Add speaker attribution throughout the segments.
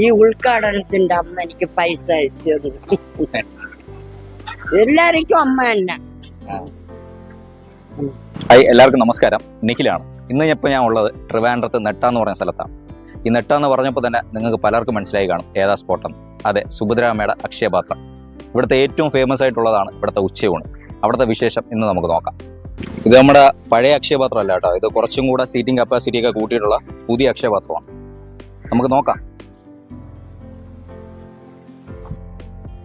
Speaker 1: ഈ ഉൾക്കാടനത്തിന്റെ അമ്മ എനിക്ക് പൈസ അയച്ചു തന്നു. എല്ലാവർക്കും അമ്മ തന്നെ.
Speaker 2: ഹായ് എല്ലാവർക്കും നമസ്കാരം. നിഖിലാണ്. ഇന്ന് ഇപ്പോൾ ഞാൻ ഉള്ളത് ട്രിവാൻഡ്രത്ത് നെട്ട എന്ന് പറഞ്ഞ സ്ഥലത്താണ്. ഈ നെട്ട എന്ന് പറഞ്ഞപ്പോൾ തന്നെ നിങ്ങൾക്ക് പലർക്കും മനസ്സിലായി കാണും ഏതാ സ്പോട്ടെന്ന് അതെ സുഭദ്രാമയുടെ അക്ഷയപാത്രം. ഇവിടുത്തെ ഏറ്റവും ഫേമസ് ആയിട്ടുള്ളതാണ് ഇവിടുത്തെ ഉച്ചയൂണ്. അവിടുത്തെ വിശേഷം ഇന്ന് നമുക്ക് നോക്കാം. ഇത് നമ്മുടെ പഴയ അക്ഷയപാത്രം അല്ല കേട്ടോ. ഇത് കുറച്ചും കൂടെ സീറ്റിംഗ് കപ്പാസിറ്റി ഒക്കെ കൂട്ടിയിട്ടുള്ള പുതിയ അക്ഷയപാത്രമാണ്. നമുക്ക് നോക്കാം.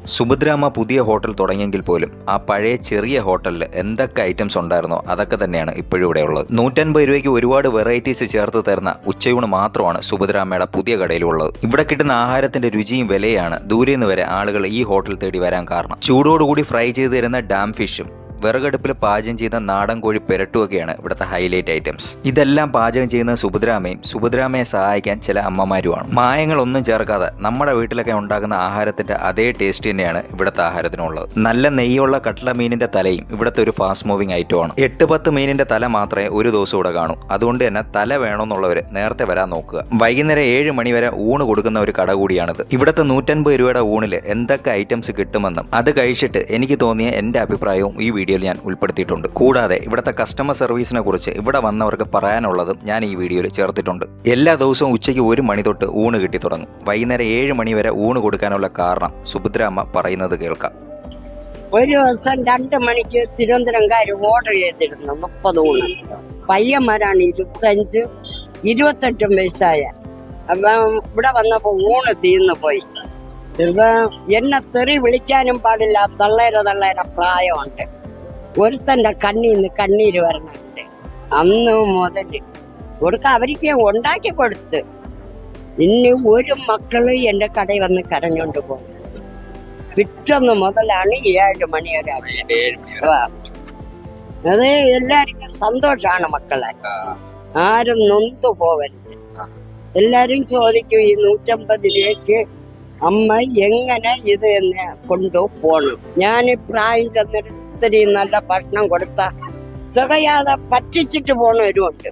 Speaker 3: സുഭദ്രാമ്മ പുതിയ ഹോട്ടൽ തുടങ്ങിയെങ്കിൽ പോലും ആ പഴയ ചെറിയ ഹോട്ടലിൽ എന്തൊക്കെ ഐറ്റംസ് ഉണ്ടായിരുന്നോ അതൊക്കെ തന്നെയാണ് ഇപ്പോഴും ഇവിടെ ഉള്ളത്. നൂറ്റൻപത് രൂപയ്ക്ക് ഒരുപാട് വെറൈറ്റീസ് ചേർത്ത് തരുന്ന ഉച്ചയൂണ് മാത്രമാണ് സുഭദ്രാമ്മയുടെ പുതിയ കടയിലുള്ളത്. ഇവിടെ കിട്ടുന്ന ആഹാരത്തിന്റെ രുചിയും വിലയാണ് ദൂരെ നിന്ന് വരെ ആളുകൾ ഈ ഹോട്ടൽ തേടി വരാൻ കാരണം. ചൂടോടുകൂടി ഫ്രൈ ചെയ്ത് തരുന്ന ഡാം ഫിഷും വിറകടുപ്പിൽ പാചകം ചെയ്യുന്ന നാടൻ കോഴി പെരട്ടുമൊക്കെയാണ് ഇവിടുത്തെ ഹൈലൈറ്റ് ഐറ്റംസ് ഇതെല്ലാം പാചകം ചെയ്യുന്ന സുഭദ്രാമയും സുഭദ്രാമയെ സഹായിക്കാൻ ചില അമ്മമാരുമാണ്. മായങ്ങൾ ഒന്നും ചേർക്കാതെ നമ്മുടെ വീട്ടിലൊക്കെ ഉണ്ടാക്കുന്ന ആഹാരത്തിന്റെ അതേ ടേസ്റ്റ് തന്നെയാണ് ഇവിടുത്തെ ആഹാരത്തിനുള്ളത്. നല്ല നെയ്യുള്ള കട്ടള മീനിന്റെ തലയും ഇവിടുത്തെ ഒരു ഫാസ്റ്റ് മൂവിംഗ് ഐറ്റമാണ് എട്ട് പത്ത് മീനിന്റെ തല മാത്രമേ ഒരു ദിവസം ഇവിടെ കാണൂ. അതുകൊണ്ട് തന്നെ തല വേണമെന്നുള്ളവർ നേരത്തെ വരാൻ നോക്കുക. വൈകുന്നേരം ഏഴ് മണി വരെ ഊണ് കൊടുക്കുന്ന ഒരു കട കൂടിയാണിത്. ഇവിടുത്തെ നൂറ്റൻപത് രൂപയുടെ ഊണിൽ എന്തൊക്കെ ഐറ്റംസ് കിട്ടുമെന്നും അത് കഴിച്ചിട്ട് എനിക്ക് തോന്നിയ എന്റെ അഭിപ്രായവും ഈ വീഡിയോയിൽ ഞാൻ ഉൾപ്പെടുത്തിയിട്ടുണ്ട്. കൂടാതെ ഇവിടുത്തെ കസ്റ്റമർ സർവീസിനെ കുറിച്ച് ഇവിടെ വന്നവർക്ക് പറയാനുള്ളതും ഞാൻ ഈ വീഡിയോയിൽ ചേർത്തിട്ടുണ്ട്. എല്ലാ ദിവസവും ഉച്ചയ്ക്ക് ഒരു മണി തൊട്ട് ഊണ് കിട്ടി തുടങ്ങും. വൈകുന്നേരം ഏഴ് മണി വരെ ഊണ് കൊടുക്കാനുള്ള കാരണം സുഭദ്രാമ്മ പറയുന്നത് കേൾക്കാം.
Speaker 1: ഒരു ദിവസം രണ്ട് മണിക്ക് തിരുവനന്തപുരംകാർ ഓർഡർ ചെയ്തിരുന്നു മുപ്പത് ഊണ്. പയ്യന്മാരാണ് ഇരുപത്തഞ്ച് ഇരുപത്തെട്ടും വയസ്സായ. ഇവിടെ വന്നപ്പോ ഊണ് തീർന്നു പോയി. ഇപ്പൊ എന്നെ തെറി വിളിക്കാനും പാടില്ല തള്ളേര തള്ളേര പ്രായമുണ്ട്. ഒരുത്തന്റെ നിന്ന് കണ്ണീര് വരണുണ്ട്. അന്ന് മുതൽ കൊടുക്ക അവർക്ക് ഉണ്ടാക്കി കൊടുത്ത്. ഇനി ഒരു മക്കൾ എന്റെ കടയിൽ വന്ന് കരഞ്ഞോണ്ട് പോകും പിറ്റൊന്ന് മുതലാണ് ഏഴ് മണി വരെ അത് എല്ലാവർക്കും സന്തോഷമാണ് മക്കളെ. ആരും നൊന്തു പോവരുത്. എല്ലാരും ചോദിക്കും ഈ നൂറ്റമ്പത് രൂപയ്ക്ക് അമ്മ എങ്ങനെ ഇത് എന്നെ കൊണ്ടു പോണം ഞാൻ പ്രായം ചെന്നിട്ട് ഇത്രയും നല്ല ഭക്ഷണം കൊടുത്ത തികയാതെ പറ്റിച്ചിട്ട് പോണവരുമുണ്ട്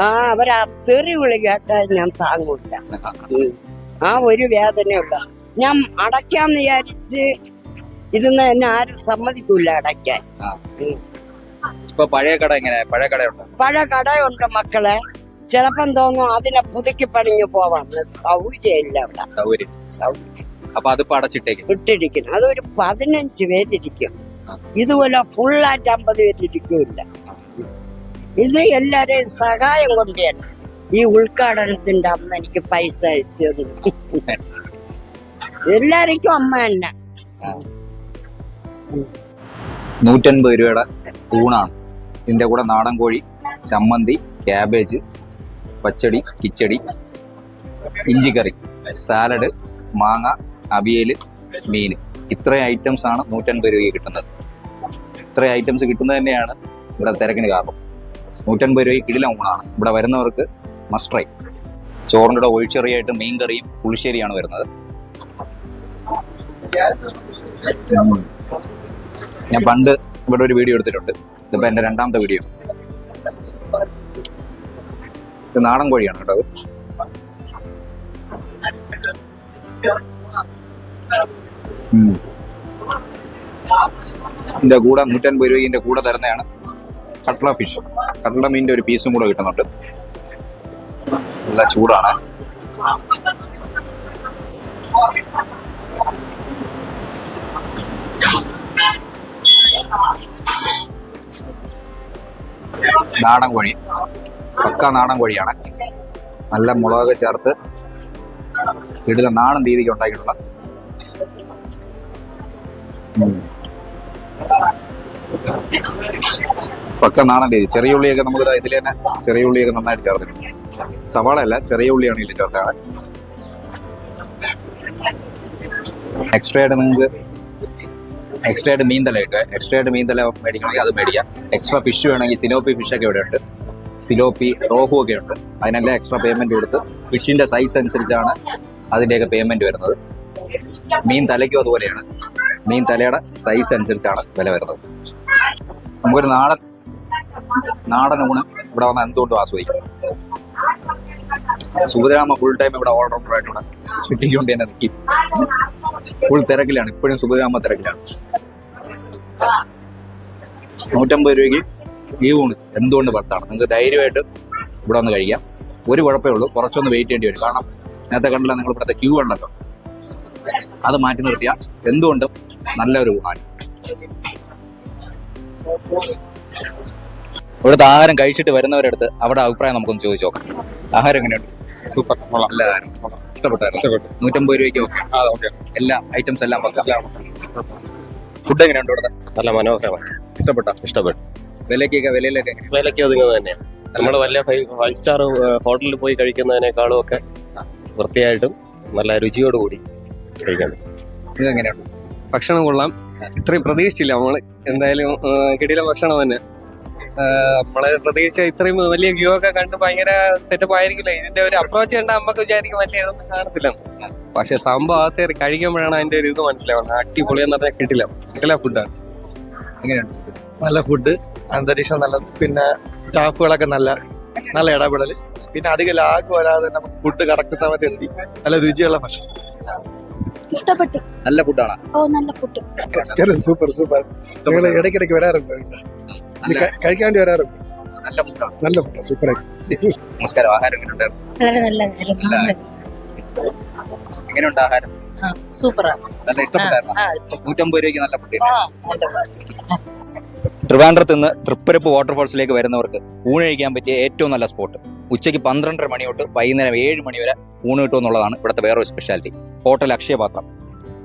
Speaker 1: ആ അവരാ തെറി വിളി കേട്ടാൽ ഞാൻ താങ്ങൂല. ആ ഒരു വേദനയുള്ള. ഞാൻ അടയ്ക്കാന്ന് വിചാരിച്ച് ഇരുന്ന് എന്നെ ആരും സമ്മതിക്കൂല അടയ്ക്കാൻ.
Speaker 2: ഇപ്പൊ പഴയ കട എങ്ങനെ? പഴയ കടയുണ്ട്?
Speaker 1: പഴയ കടയുണ്ട് മക്കളെ. ചിലപ്പം തോന്നും അതിനെ പുതുക്കി പണിഞ്ഞു പോവാന്ന് സൗകര്യമില്ല അവിടെ.
Speaker 2: സൗകര്യം.
Speaker 1: സൗകര്യം.
Speaker 2: അപ്പൊ അത് അടച്ചിട്ടേക്ക്.
Speaker 1: ഇട്ടിരിക്കണം അതൊരു പതിനഞ്ച് പേരിരിക്കും. ഇതുപോലെ ഫുള്ളായിട്ട് അമ്പത് പേരിരിക്കില്ല ഇത് എല്ലാരെയും സഹായം കൊണ്ടുവരണം ഈ ഉദ്ഘാടനത്തിന്റെ അമ്മ എനിക്ക് പൈസ അയച്ചു എല്ലാരിക്കും അമ്മ തന്നെ.
Speaker 2: നൂറ്റൻപത് രൂപയുടെ ഊണാണ്. ഇതിന്റെ കൂടെ നാടൻ കോഴി ചമ്മന്തി ക്യാബേജ് പച്ചടി കിച്ചടി ഇഞ്ചിക്കറി സാലഡ് മാങ്ങ അവിയൽ മീൻ. ഇത്രയും ഐറ്റംസ് ആണ് നൂറ്റൻപത് രൂപയ്ക്ക് കിട്ടുന്നത്. ഇത്രയും ഐറ്റംസ് കിട്ടുന്നത് തന്നെയാണ് ഇവിടെ തിരക്കിന് കാരണം. നൂറ്റൻപത് രൂപയ്ക്ക് കിടിലം ഊണാണ്. ഇവിടെ വരുന്നവർക്ക് മസ്റ്ററൈ ചോറിന്റെ കൂടെ ഒഴിച്ചെറിയായിട്ട് മീൻ കറിയും പുളിശ്ശേരിയാണ് വരുന്നത്. ഞാൻ പണ്ട് ഇവിടെ ഒരു വീഡിയോ എടുത്തിട്ടുണ്ട്. ഇതിപ്പോ എന്റെ രണ്ടാമത്തെ വീഡിയോ ഇത് നാടൻ കോഴിയാണ് കേട്ടോ അത്. ഉം. ഇതിന്റെ കൂടെ നൂറ്റൻപത് രൂപയുടെ കൂടെ തരുന്നതാണ് കട്ട്ള ഫിഷ് കട്ട്ള മീനിന്റെ ഒരു പീസും കൂടെ കിട്ടുന്നുണ്ട്. നല്ല ചൂടാണ്. നാടൻ കോഴി. പക്ക നാടൻ കോഴിയാണ്. നല്ല മുളക് ചേർത്ത് ഇടുന്ന നാടൻ രീതിക്ക് ഉണ്ടാക്കിയിട്ടുള്ള. പക്ക നാടൻ രീതി ചെറിയ ഉള്ളിയൊക്കെ നമുക്ക് ഇതിൽ തന്നെ ചെറിയ ഉള്ളിയൊക്കെ നന്നായിട്ട് ചേർത്തിട്ടുണ്ട് സവാള അല്ല ചെറിയ ഉള്ളിയാണ് ഇതിൽ ചേർത്താണ് എക്സ്ട്രാ ആയിട്ട് നിങ്ങൾക്ക് എക്സ്ട്രാ ആയിട്ട് മീൻതല കിട്ടുക എക്സ്ട്രാ ആയിട്ട് മീൻതല മേടിക്കണമെങ്കിൽ അത് മേടിക്കാം. എക്സ്ട്രാ ഫിഷ് വേണമെങ്കിൽ സിലോപ്പി ഫിഷ് ഒക്കെ ഇവിടെ ഉണ്ട്. സിലോപ്പി റോഹു ഒക്കെ ഉണ്ട്. അതിനെല്ലാം എക്സ്ട്രാ പേയ്മെന്റ് കൊടുത്ത് ഫിഷിന്റെ സൈസ് അനുസരിച്ചാണ് അതിന്റെയൊക്കെ പേയ്മെന്റ് വരുന്നത്. മീൻ തലയ്ക്കും അതുപോലെയാണ്. മീൻ തലയുടെ സൈസ് അനുസരിച്ചാണ് വില വരുന്നത്. നമുക്കൊരു നാടൻ നാടൻ ഊണ് ഇവിടെ വന്ന് എന്തുകൊണ്ടും ആസ്വദിക്കാം? സുഭദ്രാമ ഫുൾ ടൈം ഇവിടെ ഇവിടെ ചുറ്റിക്കൊണ്ട് തന്നെ നിൽക്കും. ഫുൾ തിരക്കിലാണ്. ഇപ്പോഴും സുഭദ്രാമ തിരക്കിലാണ്. നൂറ്റമ്പത് രൂപയ്ക്ക് ഈ ഊണ് എന്തുകൊണ്ട് പത്താണ് നിങ്ങൾക്ക് ധൈര്യമായിട്ട് ഇവിടെ ഒന്ന് കഴിക്കാം. ഒരു കുഴപ്പമേ ഉള്ളൂ. കുറച്ചൊന്ന് വെയിറ്റ് ചെയ്യേണ്ടി വരും. കാരണം നേരത്തെ കണ്ടില്ല നിങ്ങൾ ഇവിടുത്തെ ക്യൂ ഉണ്ടല്ലോ അത് മാറ്റി നിർത്തിയ എന്തുകൊണ്ടും നല്ലൊരു ഊണാണ് ഇവിടുത്തെ ആഹാരം കഴിച്ചിട്ട് വരുന്നവരടുത്ത് അവിടെ അഭിപ്രായം നമുക്കൊന്ന് ചോദിച്ചു നോക്കാം. ആഹാരം എങ്ങനെയുണ്ട്?
Speaker 4: സൂപ്പർ.
Speaker 2: നല്ല ആഹാരം. ഇഷ്ടപ്പെട്ടായിരുന്നു? നൂറ്റമ്പത് രൂപയ്ക്ക് ഓക്കെ. എല്ലാ ഐറ്റംസ് എല്ലാം ഫുഡ് എങ്ങനെയുണ്ട് ഇവിടെ
Speaker 5: നല്ല മനോഹരമാണ്.
Speaker 2: ഇഷ്ടപ്പെട്ടോ?
Speaker 5: ഇഷ്ടപ്പെട്ടു.
Speaker 2: വിലക്കൊക്കെ വിലയിലൊക്കെ എങ്ങനെ
Speaker 5: വിലയ്ക്ക് ഒതുങ്ങുന്നത് തന്നെയാണ്. നമ്മൾ വലിയ ഫൈവ് ഫൈവ് സ്റ്റാർ ഹോട്ടലിൽ പോയി കഴിക്കുന്നതിനേക്കാളും ഒക്കെ വൃത്തിയായിട്ടും നല്ല രുചിയോട് കൂടി കഴിക്കാൻ.
Speaker 2: ഇതെങ്ങനെയാണ്
Speaker 4: ഭക്ഷണം കൊള്ളാം. ഇത്രയും പ്രതീക്ഷിച്ചില്ല നമ്മൾ. എന്തായാലും കിടില ഭക്ഷണം തന്നെ. നമ്മളെ പ്രതീക്ഷിച്ച ഇത്രയും വലിയ വ്യൂ ഒക്കെ കണ്ട് ഭയങ്കര സെറ്റപ്പ് ആയിരിക്കില്ല? ഇതിന്റെ ഒരു അപ്രോച്ച് കണ്ട നമുക്ക് വിചാരിക്കും വലിയ ഇതൊന്നും കാണത്തില്ല. പക്ഷെ സംഭവം അകത്ത് കഴിക്കുമ്പോഴാണ് അതിന്റെ ഒരു ഇത് മനസ്സിലാവുന്നത്. അടിപൊളി എന്ന് പറഞ്ഞാൽ കിട്ടില്ല കിട്ടില്ല ഫുഡാണ്
Speaker 2: എങ്ങനെയാണ്
Speaker 6: നല്ല ഫുഡ് അന്തരീക്ഷം നല്ല പിന്നെ സ്റ്റാഫുകളൊക്കെ നല്ല നല്ല ഇടപെടൽ പിന്നെ അധികം ലാഗ് വരാതെ നമുക്ക് ഫുഡ് കറക്റ്റ് സമയത്ത് എത്തി. നല്ല രുചിയുള്ള ഭക്ഷണം.
Speaker 7: ഇഷ്ടപ്പെട്ടു.
Speaker 2: നല്ല ഫുഡാണ്
Speaker 7: ഓ നല്ല ഫുഡ്
Speaker 6: സൂപ്പർ സൂപ്പർ നിങ്ങൾ ഇടയ്ക്കിടയ്ക്ക് വരാറുണ്ട് കഴിക്കാൻ വേണ്ടി വരാറുണ്ട്?
Speaker 2: നല്ല ഫുഡാണ്
Speaker 6: നല്ല ഫുഡ് സൂപ്പർ
Speaker 2: നമസ്കാരം. ആഹാരം
Speaker 7: വളരെ നല്ല
Speaker 2: എങ്ങനെയുണ്ട് ആഹാരം?
Speaker 7: സൂപ്പറാണ്
Speaker 2: നല്ല ഇഷ്ടപ്പെട്ടായിരുന്നു? നൂറ്റമ്പത് രൂപയ്ക്ക് നല്ല ഫുഡ് ട്രിവാൻഡ്രത്ത് നിന്ന് തൃപ്പരപ്പ് വാട്ടർഫോൾസിലേക്ക് വരുന്നവർക്ക് ഊണ് കഴിക്കാൻ പറ്റിയ ഏറ്റവും നല്ല സ്പോട്ട് ഉച്ചയ്ക്ക് പന്ത്രണ്ടര മണി തൊട്ട് വൈകുന്നേരം ഏഴ് മണി വരെ ഊണ് കിട്ടുമെന്നുള്ളതാണ് ഇവിടുത്തെ വേറൊരു സ്പെഷ്യാലിറ്റി ഹോട്ടൽ അക്ഷയപാത്രം.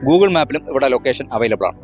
Speaker 2: ഗൂഗിൾ മാപ്പിലും ഇവിടെ ലൊക്കേഷൻ അവൈലബിൾ ആണ്.